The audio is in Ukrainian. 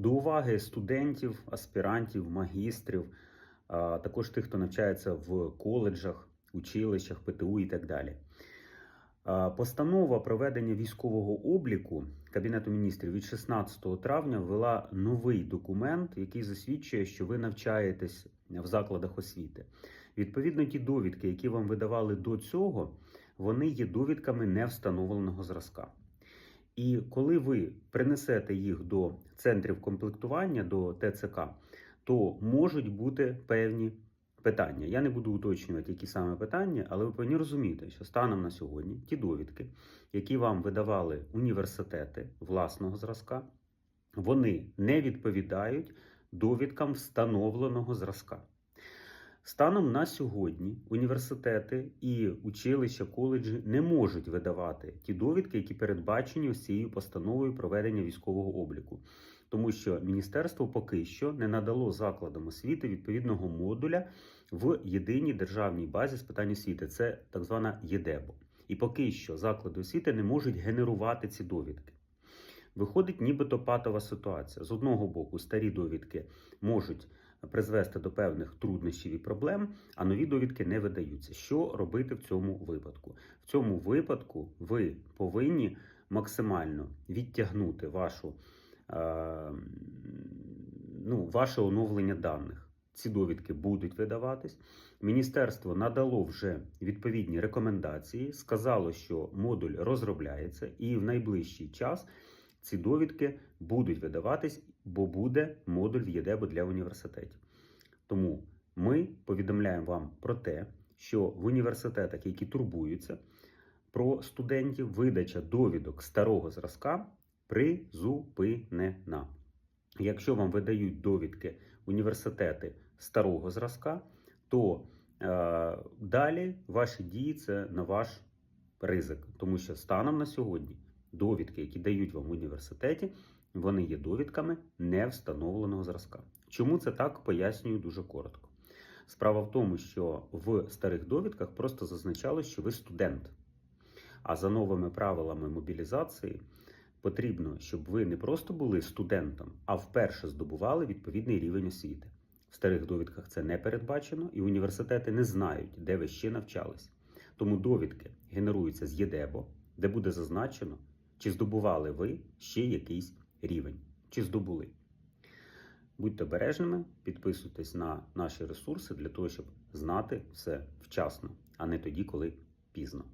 До уваги студентів, аспірантів, магістрів, а також тих, хто навчається в коледжах, училищах, ПТУ і так далі. Постанова проведення військового обліку Кабінету міністрів від 16 травня ввела новий документ, який засвідчує, що ви навчаєтесь в закладах освіти. Відповідно, ті довідки, які вам видавали до цього, вони є довідками невстановленого зразка. І коли ви принесете їх до центрів комплектування, до ТЦК, то можуть бути певні питання. Я не буду уточнювати, які саме питання, але ви повинні розуміти, що станом на сьогодні ті довідки, які вам видавали університети власного зразка, вони не відповідають довідкам встановленого зразка. Станом на сьогодні університети і училища, коледжі не можуть видавати ті довідки, які передбачені ось цією постановою проведення військового обліку, тому що міністерство поки що не надало закладам освіти відповідного модуля в єдиній державній базі з питань освіти. Це так звана ЄДЕБО. І поки що заклади освіти не можуть генерувати ці довідки. Виходить, нібито патова ситуація. З одного боку, старі довідки можуть призвести до певних труднощів і проблем, а нові довідки не видаються. Що робити в цьому випадку? В цьому випадку ви повинні максимально відтягнути вашу, е, ну, ваше оновлення даних. Ці довідки будуть видаватись. Міністерство надало вже відповідні рекомендації, сказало, що модуль розробляється, і в найближчий час ці довідки будуть видаватись, бо буде модуль в ЄДЕБО для університетів. Тому ми повідомляємо вам про те, що в університетах, які турбуються про студентів, видача довідок старого зразка призупинена. Якщо вам видають довідки університети старого зразка, то е, далі ваші дії це на ваш ризик, тому що станом на сьогодні довідки, які дають вам в університеті, вони є довідками не встановленого зразка. Чому це так пояснюю дуже коротко. Справа в тому, що в старих довідках просто зазначалось, що ви студент. А за новими правилами мобілізації потрібно, щоб ви не просто були студентом, а вперше здобували відповідний рівень освіти. В старих довідках це не передбачено, і університети не знають, де ви ще навчались. Тому довідки генеруються з ЄДЕБО, де буде зазначено, чи здобували ви ще якийсь рівень, чи здобули. Будьте обережними, підписуйтесь на наші ресурси для того, щоб знати все вчасно, а не тоді, коли пізно.